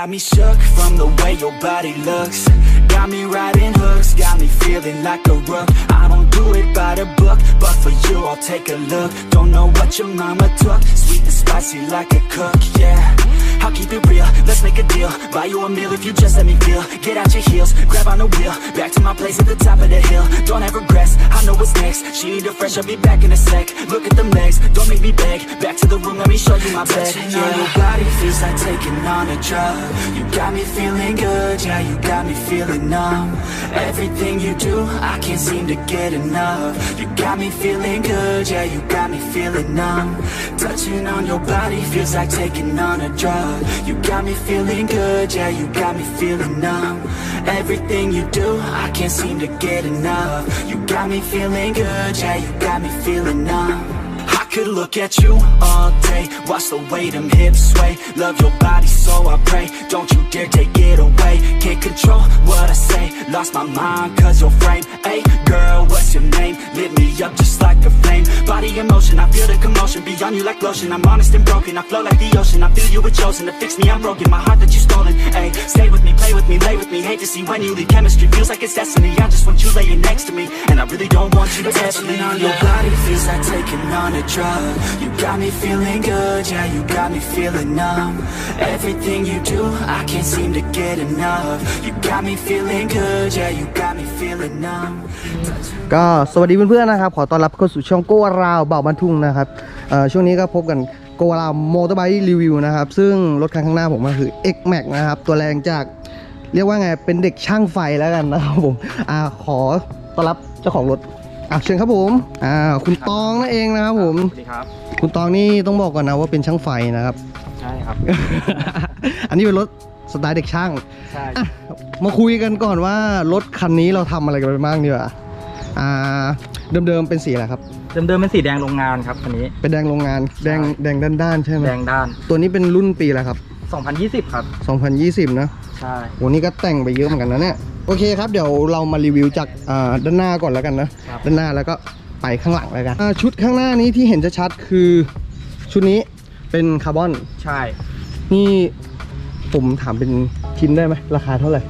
got me shook from the way your body looks. Got me riding hooks, got me feeling like a rook. I don't do it by the book, but for you I'll take a look. Don't know what your mama took, sweet and spicy like a cook, yeah. I'll keep it real, let's make a deal. Buy you a meal if you just let me feel. Get out your heels, grab on the wheel. Back to my place at the top of the hill. Don't have regrets, I know what's next. She need a fresh, I'll be back in a sec. Look at them legs, don't make me beg. Back to the room, let me show you my bed. Touching Yeah, your body feels like taking on a drug. You got me feeling good, yeah, you got me feeling numb. Everything you do, I can't seem to get enough. You got me feeling good, yeah, you got me feeling numb. Touching on your body feels like taking on a drug. You got me feeling good, yeah, you got me feeling numb. Everything you do, I can't seem to get enough. You got me feeling good, yeah, you got me feeling numb. Could look at you all day, watch the way them hips sway. Love your body, so I pray. Don't you dare take it away. Can't control what I say. Lost my mind, cause your frame. Hey, girl, what's your name? Lit me up just like a flame. Body in motion, I feel the commotion. Beyond you like lotion. I'm honest and broken. I flow like the ocean. I feel you were chosen to fix me. I'm broken. My heart that you stolen. Hey, stay with me, play with me, lay with me. Hate to see when you leave. Chemistry feels like it's destiny. I just want you laying next to me, and I really don't want you to test me. on your body feels like taking on a drug. You got me feeling good, yeah, you got me feeling numb. Everything you do, I can't seem to get enough. You got me feeling good, yeah, you got me feeling numb. ก็สวัสดีเพื่อนๆนะครับ ขอต้อนรับเข้าสู่ช่องโกวาราวเบาบรรทุงนะครับช่วงนี้ก็พบกันโกวาราวมอเตอร์ไบค์รีวิวนะครับ ซึ่งรถคันข้างหน้าผมก็คือ X Max นะครับ ตัวแรงจากเรียกว่าไงเป็นเด็กช่างไฟแล้วกันนะครับผมอขอต้อนรับเจ้าของรถ อะเชิญครับผมอ่าคุณตองนั่นเองนะครับผม สวัสดีครับ คุณตองนี่ต้องบอกก่อนนะว่าเป็นช่างไฟนะครับ ใช่ครับ อันนี้เป็นรถสไตล์เด็กช่างใช่อะมาคุยกันก่อนว่ารถคันนี้เราทำอะไรกันไปบ้างดีกว่าอ่าเดิมๆเป็นสีอะไรครับ เดิมๆเป็นสีแดงโรงงานครับคันนี้ เป็นแดงโรงงานแดงแดงด้านๆใช่ไหมแดงด้าน ตัวนี้เป็นรุ่นปีอะไรครับ 2020 ครับ 2020 นะใช่โหนี่ก็แต่งไปเยอะเหมือนกันนะเนี่ย โอเคครับ เดี๋ยวเรามารีวิวจากอ่าด้านหน้าก่อนแล้วกันนะ ครับด้านหน้าแล้วก็ไปข้างหลังแล้วกันอ่าชุดข้างหน้านี้ที่เห็นจะชัดคือ ชุดนี้เป็นคาร์บอน ใช่นี่ผมถามเป็นชิ้นได้ไหมราคาเท่าไหร่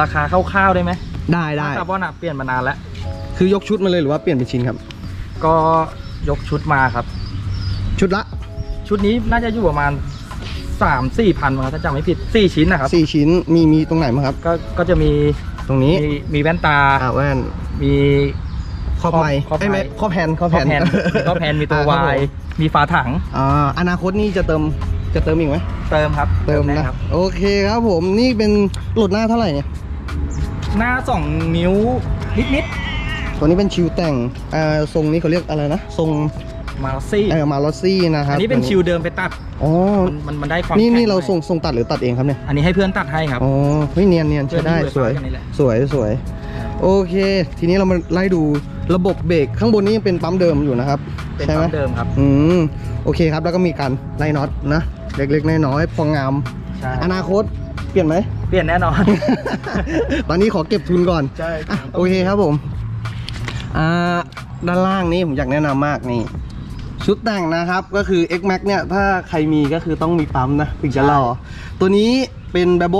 ราคาคร่าวๆได้ไหมได้ได้ คาร์บอนอะเปลี่ยนมานานแล้ว คือยกชุดมาเลยหรือว่าเปลี่ยนเป็นชิ้นครับ ก็ยกชุดมาครับ ชุดละ ชุดนี้น่าจะอยู่ประมาณ 3 4พันมั้งครับถ้าจำไม่ผิด4ชิ้นนะครับสี่ชิ้นมีมีตรงไหนมางครับ ก็ก็จะมีตรงนี้มีมีแว่นตา อ่าแว่นมี ครอบไม้ครอบเอ้ยไม่ไมค์ครอบแผ่นครอบข้อแผ่นแพนมีข้อแพนมีตัวอ่วายครับผมมีฝาถังอ่าอนาคตนี่จะเติมจะเติมอีกไหมเติมครับเติมแน่นะครับโอเคครับผมนี่เป็นโหลดหน้าเท่าไหร่เนี่ยหน้า2นิ้วนิดตัวนี้เป็นชิวแต่งอ่าทรงนี้เขาเรียกอะไรนะทรงๆ มาซี่เออมาลอซี่นะครับอันนี้เป็นชิวเดิมไปตัดอ๋อมันมันมันได้ความนี่แข็นี่เราหอยส่งส่งตัดหรือตัดเองครับเนี่ยอันนี้ให้เพื่อนตัดให้ครับอ๋อเฮ้ยเนียนเนียนใช้ได้เพื่อนที่สวยไฟฟ้ากันนี่แหละสวยสวยโอเค ทีนี้เรามาไล่ดูระบบเบรกข้างบนนี้ยังเป็นปั๊มเดิมอยู่นะครับเป็นใช่ไหมปั๊มเดิมครับอืมโอเคครับแล้วก็มีการไล่น็อตนะเล็กๆน้อยๆพองามใช่อนาคตเปลี่ยนไหมเปลี่ยนแน่นอน ตอนนี้ขอเก็บทุนก่อนใช่อะโอเคครับผมอ่าด้านล่างนี้ผมอยากแนะนำมากนี่ ชุดแต่งนะครับก็คือ X Max เนี่ย ถ้าใครมีก็คือต้องมีปั๊มนะถึงจะรอ ตัวนี้เป็นแบบโบ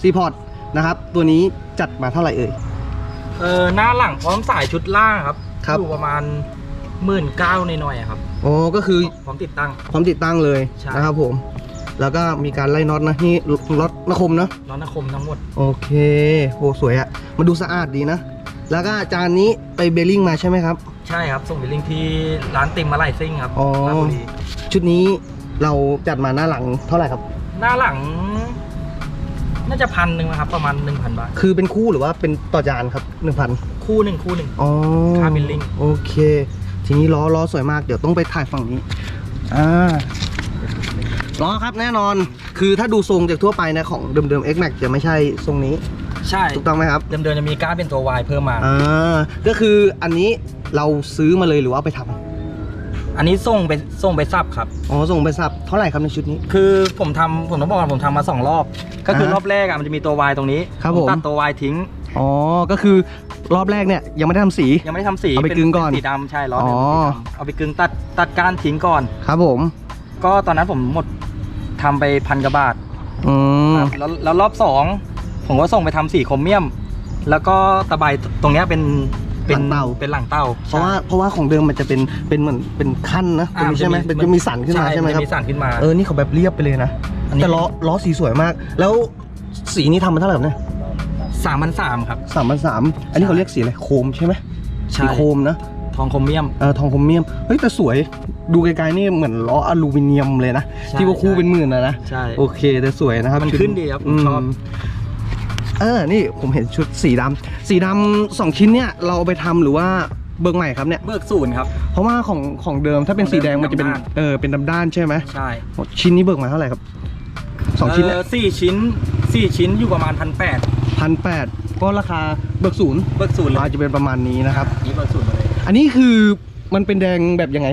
ซีพอร์ตนะครับ ตัวนี้จัดมาเท่าไหร่เอ่ย เออหน้าหลังพร้อมสายชุดล่างครับครับ อยู่ประมาณหมื่นเก้าหน่อยๆอะครับโอ้ก็คือพร้อมติดตั้งพร้อมติดตั้งเลยใช่ นะครับผม แล้วก็มีการไล่น็อตนะนี่น็อตนคมนะล้อนคมทั้งหมดโอเคโหสวยอะมาดูสะอาดดีนะ แล้วก็จานนี้ไปเบลลิงมาใช่ไหมครับ ใช่ครับส่งไปลิงก์ที่ร้านติมมาไลายซิ่งครับอ๋อ ราชบุรีชุดนี้เราจัดมาหน้าหลังเท่าไหร่ครับ หน้าหลัง น่าจะพันหนึ่งนะครับ ประมาณหนึ่งพันบาท คือเป็นคู่หรือว่าเป็นต่อจานครับหนึ่งพันคู่หนึ่งคู่หนึ่ง อ๋อค่า billing โอเค ทีนี้ล้อล้อสวยมากเดี๋ยวต้องไปถ่ายฝั่งนี้อ่าล้อครับแน่นอน คือถ้าดูทรงจากทั่วไปนะของเดิมๆ X Max จะไม่ใช่ทรงนี้ ใช่ ถูกต้องไหมครับเดิมๆจะมีก้านเป็นตัววายเพิ่มมา อ่าก็คืออันนี้เราซื้อมาเลยหรือว่าเอาไปทำอันนี้ส่งไปส่งไปซับครับ อ๋อส่งไปสับเท่าไหร่ครับในชุดนี้ คือผมทำผมต้องบอกว่าผมทำมาสองรอบ ก็คืออ่าฮะรอบแรกอะมันจะมีตัววายตรงนี้ครับผม ตัดตัววายทิ้ง อ๋อก็คือรอบแรกเนี่ยยังไม่ได้ทำสี ยังไม่ได้ทำสีเอาไปนกึ่งก่อนเป็สีดำใช่ล้อเดิมอ๋อ เป็นสีดำเอาไปกึ่งตัดตัดก้านทิ้งก่อน ครับผมก็ตอนนั้นผมหมดทำไปพันกว่าบาทอืมครับแล้วแล้วรอบสอง ผมก็ส่งไปทำสีโครเมียม แล้วก็ตะไบตรงเนี้ยเป็นเป็นหลังเตา เป็นหลังเต้าเพราะว่าเพราะว่าของเดิมมันจะเป็นเป็นเหมือนเป็นขั้นนะตรงอ่านี้ใช่ไหมเป็นจะมีสันขึ้นมาใช่ไหมครับ นจะมีสันขึ้นมาเออ นี่เขาแบบเรียบไปเลยนะอันนี้แต่ล้อล้อสีสวยมาก แล้วสีนี้ทำมาเท่าไหร่ครับเนี่ยสามพันสามครับ สามพันสามอันนี้เขาเรียกสีอะไร โคมใช่ไหมใช่ สีโคมนะ ทองโครเมียม เออทองโครเมียม เฮ้ยแต่สวย ดูไกลๆนี่เหมือนล้ออลูมิเนียมเลยนะ ใช่ที่ว่าคู่ใช่ เป็นหมื่นนะนะ ใช่โอเคแต่สวยนะครับมันชุขึ้นดีครับผมชอบม เออ นี่ผมเห็นชุดสีดำสีดำสองชิ้นเนี่ยเราเอาไปทำหรือว่าเบิกใหม่ครับเนี่ย เบิกศูนย์ครับ เพราะว่าของของเดิมถ้าเป็นของสีเดิมแดงมันจะเป็นดำด้านเออ เป็นดำด้านใช่ไหม ใช่ชิ้นนี้เบิกมาเท่าไหร่ครับสองชิ้นเนี่ยเสี่ชิ้นสี่ชิ้นอยู่ประมาณพันแปดพันแปดก็ราคาเบิกศูนย์เบิกศูนย์เลยอาจจะเป็นประมาณนี้นะครับ นี่เบิกศูนย์มาเลย อันนี้คือมันเป็นแดงแบบยังไง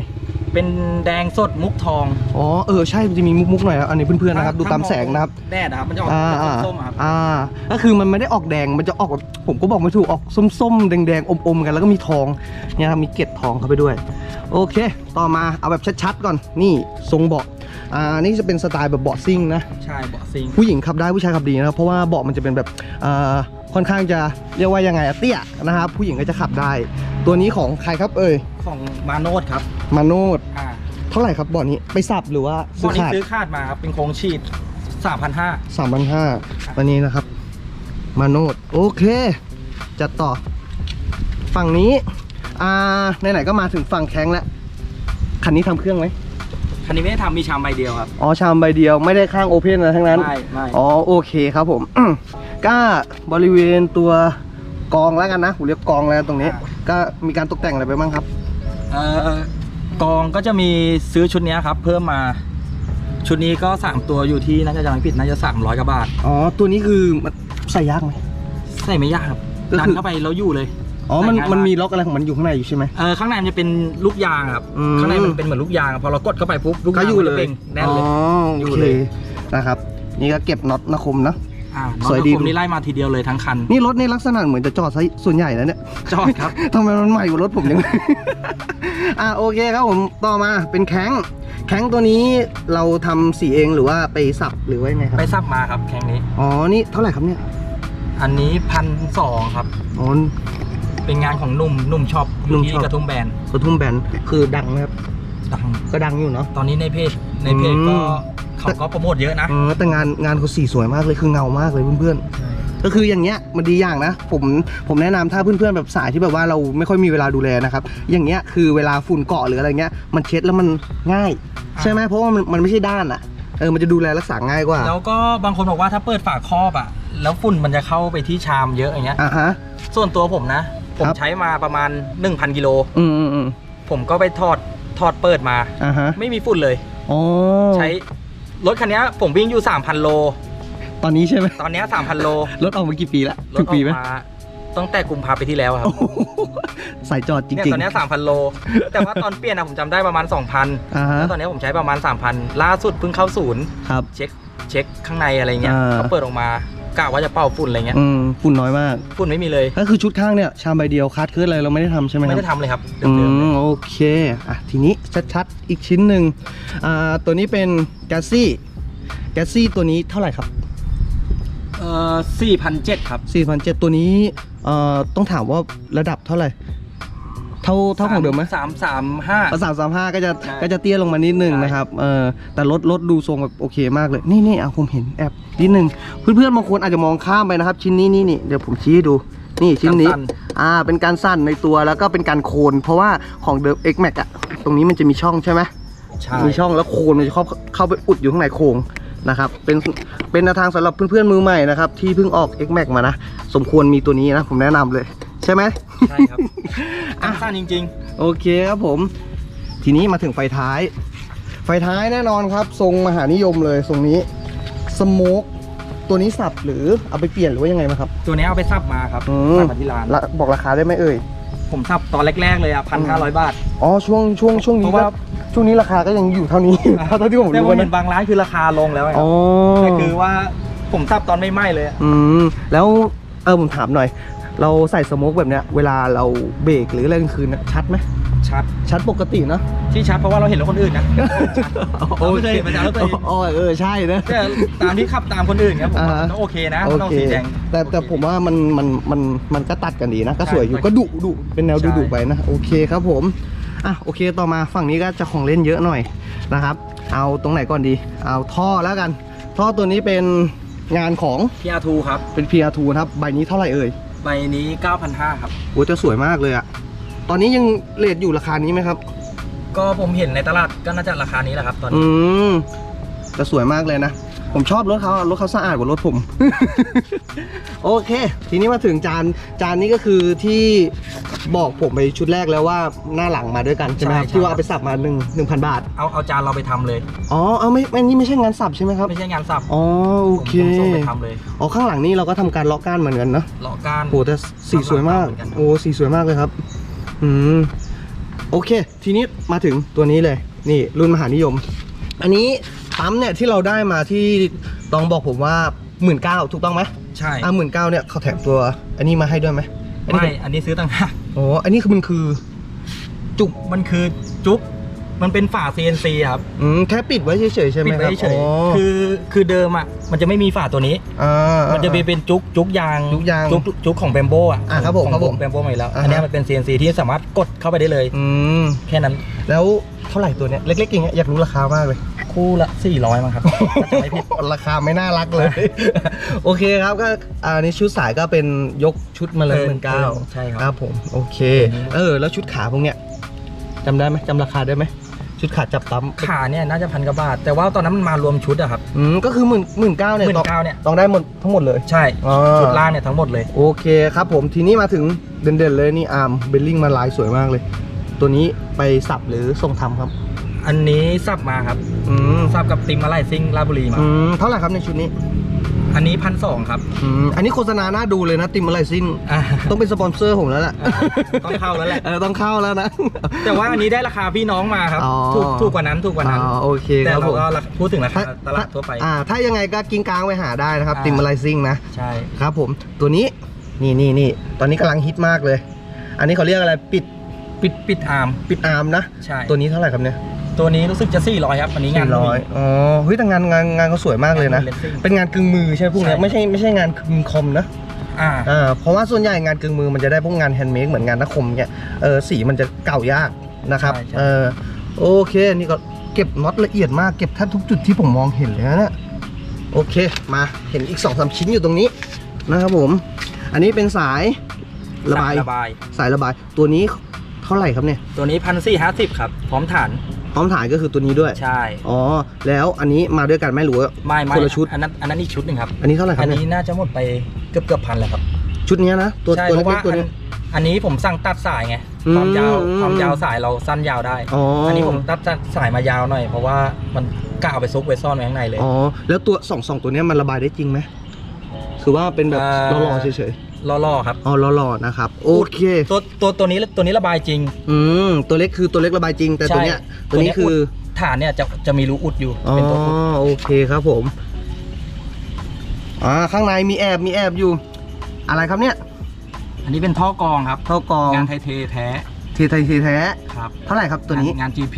เป็นแดงสดมุกทองอ๋อเออใช่มันจะมีมุกๆหน่อยครับอันนี้เพื่อนๆนะครับดูตามแสงนะครับแดดนะครับมันจะออกอ่าอ่าส้มๆครับอ่าก็คือมันไม่ได้ออกแดงมันจะออกแบบผมก็บอกไม่ถูกออกส้มๆแดงๆอมๆกันแล้วก็มีทองเนี่ยครับมีเกล็ดทองเข้าไปด้วย โอเค ต่อมาเอาแบบชัดๆก่อนนี่ทรงเบาะอ่านี่จะเป็นสไตล์แบบเบาะซิ่งนะ ใช่เบาะซิง ผู้หญิงขับได้ผู้ชายขับดีนะครับเพราะว่าเบาะมันจะเป็นแบบอ่า ค่อนข้างจะเรียกว่ายังไงอะเตี้ยนะครับ ผู้หญิงก็จะขับได้ ตัวนี้ของใครครับเอ่ยของมาโนดครับมาโนดอ่าเท่าไหร่ครับเบาะนี้ไปสับหรือว่าตซื้ออนนี้ขาดซื้อคาดมาครับเป็นโครงฉีดสามพันห้าสามพันห้าวันนี้นะครับ มาโนดโอเค จัดต่อ ฝั่งนี้อ่าไหนๆก็มาถึงฝั่งแข้งแล้วคันนี้ทำเครื่องไหม คันนี้ไม่ได้ทำมีชามใบเดียวครับ อ๋อชามใบเดียวไม่ได้ข้างโอเพนอะไรทั้งนั้น ไม่ไม่อ๋อโอเคครับผม ก็บริเวณตัวกองแล้วกันนะผมเรียกกองแล้วตรงนี้ ก็มีการตกแต่งอะไรไปบ้างครับ เอ่อกองก็จะมีซื้อชุดเนี้ยครับ เพิ่มมา ชุดนี้ก็3ตัวอยู่ที่น่าจะจำไม่ผิดน่าจะ300กว่าบาท อ๋อตัวนี้คือมันใส่ยากไหมใส่ไม่ยากครับก็ดัคืนอเข้าไปแล้วอยู่เลย อ๋อ มันใส่ง่ายมันมีล็อกอะไรของมันอยู่ข้างในอยู่ใช่ไหม เออข้างในมันจะเป็นลูกยางครับ อืม ข้างในมันเป็นเหมือนลูกยางพอเรากดเข้าไปปุ๊บลูกก็ยางอยู่มันเลจะยเป่งแน่นเลย อ๋ออโอยู่เคเลยนะครับ นี่ก็เก็บน็อตนะคมนะ อ่าสวยดีน้องผมนี่ไล่มาทีเดียวเลยทั้งคันนี่รถนี่ลักษณะเหมือนจะจอดซะส่วนใหญ่แล้วเนี่ย จอดครับ ทำไมมันใหม่กว่ารถผมยัง อะโอเคครับผมต่อมาเป็นแข้งแข้งตัวนี้เราทำสีเองหรือว่าไปสับหรือว่ายังไงครับ ไปซับมาครับแข่งนี้ อ๋อ นี่เท่าไหร่ครับเนี่ย อันนี้พันสองครับ อ๋อ เป็นงานของหนุ่มหนุ่มช็อปหนุ่มที่ช็อปกระทุ่มแบนกระทุ่มแบนคือดังนะครับดังก็ดังอยู่เนาะ ตอนนี้ในเพจในเพจอืมก็เขาก็โปรโมทเยอะนะเออแต่งานงานเขาสีสวยมากเลยคือเงามากเลยเพื่อนๆก็คืออย่างเงี้ยมันดีอย่างนะ ผมผมแนะนำถ้าเพื่อนๆแบบสายที่แบบว่าเราไม่ค่อยมีเวลาดูแลนะครับอย่างเงี้ยคือเวลาฝุ่นเกาะหรืออะไรเงี้ยมันเช็ดแล้วมันง่าย ใช่ไหมเพราะว่ามันมันไม่ใช่ด้านอะเออมันจะดูแลรักษาง่ายกว่าแล้วก็บางคนบอกว่าถ้าเปิดฝาครอบอะ แล้วฝุ่นมันจะเข้าไปที่ชามเยอะอย่างเงี้ย อะฮะส่วนตัวผมนะ ผมครับใช้มาประมาณ 1,000กิโลอืมอืมอืมผมก็ไปทอดทอดเปิดมา อะฮะไม่มีฝุ่นเลย อ๋อใช้รถคันเนี้ยผมวิ่งอยู่ 3,000 โล ตอนนี้ใช่ไหมตอนเนี้ย3,000 โล รถออกมากี่ปีละรถึถงอปีอกไหมมาตั้งแต่กุมภาพันธ์ปีที่แล้วครับ โอ้โหสายจอดจเนี่ยริง ตอนเนี้ย3,000 โล แต่ว่าตอนเปลี่ยนอะผมจำได้ประมาณ 2,000ๆอ่าฮะ แล้วตอนเนี้ยผมใช้ประมาณ 3,000 ล่าสุดเพิ่งเข้าศูนย์ครับ เช็ค เช็คข้างในอะไรเงี้ยอ่า เขาเปิดออกมากะว่าจะเป่าฝุ่นอะไรเงี้ยอืมฝุ่นน้อยมากฝุ่นไม่มีเลย ก็คือชุดข้างเนี่ยชามใบเดียวคาดเคลื่อนอะไรเราไม่ได้ทำใช่ไหมคไม่รับ ได้ทำเลยครับอืเดิมๆเลยมโอเคอะทีนี้ชัดๆ อีกชิ้นหนึ่งอ่าตัวนี้เป็นแกสซี่แกสซี่ตัวนี้เท่าไหร่ครับเอ่อสี่พันเจ็ดครับ4,700 ตัวนี้เอ่อต้องถามว่าระดับเท่าไหร่ เท่าเท่าของเดิมไหมสามสามห้าสามสามห้าก็จะใช่ก็จะเตี้ยลงมานิดนึงใช่นะครับเออแต่รถรถดูทรงแบบโอเคมากเลยนี่นี่เอาผมเห็นแอบนิดนึงเพื่อนๆบางคนอาจจะมองข้ามไปนะครับ ชิ้นนี้นี่นี่เดี๋ยวผมชี้ให้ดูนี่ชิ้นนี้สั้นอ่า เป็นการสั้นในตัวแล้วก็เป็นการโคน เพราะว่าของเดิม X Max อะตรงนี้มันจะมีช่องใช่ไหมใช่มีช่องแล้วโคนมันจะเข้าเข้าไปอุดอยู่ข้างในโครงนะครับ เป็นเป็นแนวทางสำหรับเพื่อนๆมือใหม่นะครับที่เพิ่งออก X Max มานะ สมควรมีตัวนี้นะ ผมแนะนำเลย ใช่ไหมใช่ครับสั้นจริง โอเคครับผม ทีนี้มาถึงไฟท้าย ไฟท้ายแน่นอนครับ ทรงมหานิยมเลยทรงนี้สโมกตัวนี้สับหรือเอาไปเปลี่ยนหรือว่ายังไงมาครับ ๆ ตัวนี้เอาไปซับมาครับอืมซับมาที่ร้าน ละบอกราคาได้ไหมเอ่ย ผมซับตอนแรก ๆ เลยอะพันห้าร้อยบาท อ๋อช่วงช่วงช่วงนี้เพราะก็ว่า ช่วงนี้ราคาก็ยังอยู่เท่านี้ เท่าที่ผมแต่รู้ว่าเห็นะนบางร้านคือราคาลงแล้วไงคอ๋รัอบแต่คือว่าผมซับตอนไม่ไหม้เลยอะอืมแล้วเออผมถามหน่อย เราใส่สโมกแบบเนี้ยเวลาเราเบรกหรืออะไรกลางคืนน่ะชัดไหมชัดชัดปกติเนอะที่ชัดเพราะว่าเราเห็นรถคนอื่นนะเราไม่เคยเห็นประจำรถตัวเองโอ้ยเออใช่นะแต่ตามที่ขับตามคนอื่นครับผมว่าอ่าฮะก็โอเคนะโอต้องเคสีแดงแต่แต่ผมว่ามันมันมันมันก็ตัดกันดีนะ ก็ใช่สวยอยู่ใช่ก็ดุดุเป็นแนวดุใช่ดุไปนะโอเคครับผมอะโอเคต่อมาฝั่งนี้ก็จะของเล่นเยอะหน่อยนะครับ เอาตรงไหนก่อนดี เอาท่อแล้วกัน ท่อตัวนี้เป็นงานของพีอาทูครับเป็น PR2 นะครับใบนี้เท่าไหร่เอ่ย ใบนี้9,500ครับ โอ้จะสวยมากเลยอะตอนนี้ยังเลทอยู่ราคานี้ไหมครับ ก็ผมเห็นในตลาดก็น่าจะราคานี้แหละครับ ตอนอืนี้มจะสวยมากเลยนะ ผมชอบรถเขาอะรถเขาสะอาดกว่ารถผม โอเค ทีนี้มาถึงจานจานนี้ก็คือที่บอกผมไปชุดแรกแล้วว่าหน้าหลังมาด้วยกันใช่ไหมครับที่ว่าเอาไปสับมาหนึ่งหนึ่งพันบาท เอาเอาจานเราไปทำเลย อ๋อเอาไม่ไม่นี่ไม่ใช่งานสับใช่ไหมครับ ไม่ใช่งานสับอ๋อโอเคผมส่งไปทำเลยอ๋อข้างหลังนี้เราก็ทำการล็อกก้านเหมือนกันเนาะเลาะก้านโอ้แต่สีสวยมาก เหมือนกันครับ โอ้สีสวยมากเลยครับ อืมโอเค ทีนี้มาถึงตัวนี้เลย นี่รุ่นมหานิยม อันนี้ ปั๊มเนี่ยที่เราได้มาที่ต้องบอกผมว่าหมื่นเก้าถูกต้องไหมใช่อ่าหมื่นเก้าเนี่ยเขาแถมตัว อันนี้มาให้ด้วยไหมอันนี้ไม่อันนี้ซื้อต่างหากอ๋ออันนี้คือมันคือ จุกมันคือจุ๊บ มันเป็นฝา CNC ครับอืมแค่ปิดไว้เฉยๆใช่ไหมปิดคไว้รับเฉยอ๋อๆคือคือเดิมอะมันจะไม่มีฝาตัวนี้อ่ามันจะเป็นจุ๊กจุ๊กยางจุ๊กยางจุ๊กจุ๊กของแบมโบอะอะครับผมของครับผมแบมโบใหม่แล้ว อ่าฮะ อันเนี้ยมันเป็น CNC ที่สามารถกดเข้าไปได้เลย อืมแค่นั้นแล้วเท่าไหร่ตัวเนี้ยเล็กๆอย่างเงี้ยอยากรู้ราคามากเลย คู่ละ 400มั้งครับถ้าจะไม่ผิด ราคาไม่น่ารักเลย โอเคครับก็อันนี้ชุดสายก็เป็นยกชุดมาเลยเออหมื่นเก้าใช่ครับ ครับผม โอเคอืมเออ แล้วชุดขาพวกเนี้ยจำได้ไหมจำราคาได้ไหม ชุดขาจับปั๊มขาเนี่ยน่าจะพันกว่าบาท แต่ว่าตอนนั้นมันมารวมชุดอะครับอืมก็คือหมื่นหมื่นเก้าเนี่ยหมื่นต้องเก้าเนี่ยต้องได้หมดทั้งหมดเลยใช่อ๋อชุดล่างเนี่ยทั้งหมดเลยโอเคครับผมทีนี้มาถึงเด่นๆเลยนี่อาร์มเบลลิงมาลายสวยมากเลย ตัวนี้ไปสับหรือส่งทำครับ อันนี้ซับมาครับอืมซับกับติมมาไลซิงลาดบุรีมาอืมเท่าไหร่ครับในชุดนี้ อันนี้พันสองครับอืมอันนี้โฆษณาหน้าดูเลยนะติมอะไรซินอ่าต้องเป็นสปอนเซอร์ผมแล้วแหละอ่าต้องเข้าแล้วแหละ เออต้องเข้าแล้วนะ แต่ว่าอันนี้ได้ราคาพี่น้องมาครับ อ๋อ ถูกถูกกว่านั้นถูกกว่านั้น อ๋อโอเคแต่ครับเราผมก็ราคาพูดถึงราคาตลาดทั่วไป อ่า ถ้ายังไงก็กิ้งกลางไปหาได้นะครับอ่า ติมอะไรซิงนะ ใช่ ครับผมตัวนี้นี่นี่นี่ตอนนี้กำลังฮิตมากเลย อันนี้เขาเรียกอะไรปิดปิดปิดอาร์มปิดอาร์มนะ ใช่ตัวนี้เท่าไหร่ครับเนี่ย ตัวนี้รู้สึกจะ400ครับอันนี้งานสี่ร้อยอ๋อเฮ้ยแต่งานงานงานเขาสวยมากเลยนะงาน racing เป็นงานกึ่งมือใช่ไหมพวกเนี้ยใช่ไม่ใช่ไม่ใช่งานกึ่งคอมนะอ่าอ่าเพราะว่าส่วนใหญ่งานกึ่งมือมันจะได้พวกงานแฮนด์เมดเหมือนงานนักคมเนี่ยเออสีมันจะเก่ายากนะครับใช่ใช่เออโอเคนี่ก็เก็บน็อตละเอียดมากเก็บแทบทุกจุดที่ผมมองเห็นเลยนะเนี่ยโอเคมาเห็นอีกสองสามชิ้นอยู่ตรงนี้นะครับผม อันนี้เป็นสายระบายระบาย สายระบาย ตัวนี้เท่าไหร่ครับเนี่ย ตัวนี้พันสี่ห้าสิบครับ พร้อมฐาน พร้อมถ่ายก็คือตัวนี้ด้วย ใช่ อ๋อ แล้วอันนี้มาด้วยกันไหมหรือว่าไม่ไม่คนละชุด อันนั้นอันนั้นอีกชุดหนึ่งครับ อันนี้เท่าไหร่คอัรับนเนี่ยนี้น่าจะหมดไปเกือบเกือบพันแล้วครับ ชุดเนี้ยนะ ตัวใช่ตัวเพราะเล็ว่ากๆตัวอันนี้อันนี้ผมสั่งตัดสายไงอืมความยาวอืมความยาวสายเราสั้นยาวได้อ๋ออันนี้ผมตัดสายมายาวหน่อยเพราะว่ามันกะเอาไปซุกไว้ซ่อนไว้ข้างในเลยอ๋อแล้วตัวสองสองตัวเนี้ยมันระบายได้จริงไหมคือว่าเป็นแบบเอ่อรอๆเฉย ล่อๆครับๆอ๋อรอๆนะครับ โอเค ตัวตัวตัวนี้ตัวนี้ระบายจริง อืมตัวเล็กคือตัวเล็กระบายจริง แต่ตัวเนี้ยใช่ตัวนี้คือดฐานเนี่ยจะจะมีรูอุดอยู่อ๋อเป็นตัวอุดโอเคครับผมอ่าข้างในมีแอบมีแอบอยู่ อะไรครับเนี่ย อันนี้เป็นท่อกรองครับเท่ากองงานไทยเทแท้ทีไทยทีแท้ครับเท่าไหร่ครับตัวนี้งางาน GP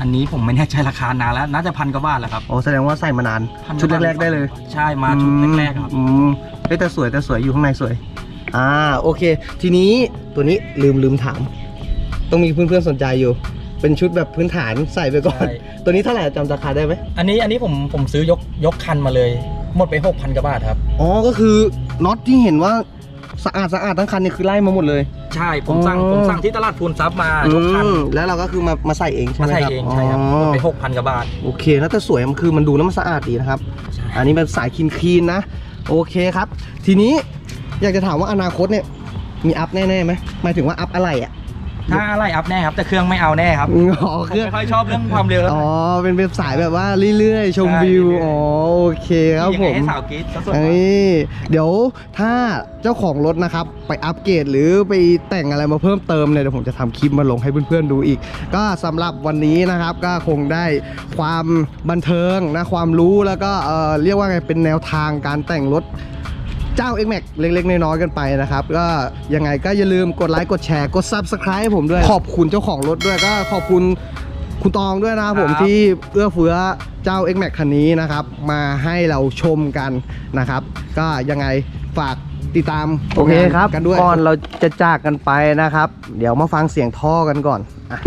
อันนี้ผมไม่แน่ใจราคานานแล้วน่าจะพันกว่าบาทแหละครับอ๋อแสดงว่าใส่มานาน พันชุดแรกๆได้เลยใช่มาชุดแรกๆครับอืมเฮ้ยแต่สวยแต่สวยอยู่ข้างในสวย อ่าโอเค ทีนี้ตัวนี้ลืมลืมถาม ต้องมีเพื่อนๆสนใจอยู่ เป็นชุดแบบพื้นฐานใส่ไปก่อน ใช่ ตัวนี้เท่าไหร่จำราคาได้ไหมอันนี้อันนี้ผมผมซื้อยกยกคันมาเลย หมดไป 6,000กว่าบาทครับ อ๋อก็คือน็อตที่เห็นว่า สะอาดสะอาดทั้งคันเนี่ยคือไล่มาหมดเลย ใช่ผมสั่งอ๋อผมสั่งที่ตลาดพูนซับมายกคันอืมแล้วเราก็คือมามาใส่เองใช่มาไหมใส่ครับเองใช่ครับหมดไป6,000กว่าบาทโอเคแล้วแต่สวยมันคือมันดูแล้วมันสะอาดดีนะครับใช่อันนี้เป็นสายคีนคีนๆนะ โอเคครับ ทีนี้อยากจะถามว่าอนาคตเนี่ยมีอัพแน่ๆไหมหมายถึงว่าอัพอะไรอะ ถ้าอะไรอัพแน่ครับแต่เครื่องไม่เอาแน่ครับอ๋อผมเครื่องไม่ค่อยชอบเรื่องความเร็วอ๋อเป็นเป็นสายแบบว่าเรื่อยๆ ชมใช่วิวเรื่อยๆอ๋อโอเคครับยังผไงมให้สาวกรีดซะส่วนเอ้มากยเดี๋ยวถ้าเจ้าของรถนะครับ ไปอัปเกรดหรือไปแต่งอะไรมาเพิ่มเติมเนี่ยเดี๋ยวผมจะทำคลิปมาลงให้เพื่อนๆดูอีก ก็สำหรับวันนี้นะครับก็คงได้ความบันเทิงนะความรู้แล้วก็เอ่อเรียกว่าไงเป็นแนวทางการแต่งรถ เจ้า X Max เล็กๆ น้อยๆกันไปนะครับ ก็ยังไงก็อย่าลืมกดไลค์กดแชร์กด Subscribe ให้ผมด้วย ขอบคุณเจ้าของรถด้วยก็ขอบคุณคุณตองด้วยนะครับผมครับ ที่เอื้อเฟื้อเจ้า X Max คันนี้นะครับ มาให้เราชมกันนะครับ ก็ยังไงฝากติดตามโอเคครับ กันด้วย ก่อนเราจะจากกันไปนะครับ เดี๋ยวมาฟังเสียงท่อกันก่อนอะ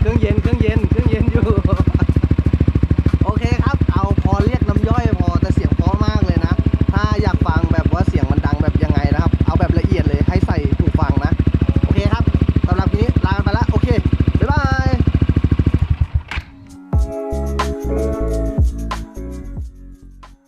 เครื่องเย็นเครื่องเย็นเครื่องเย็นอยู่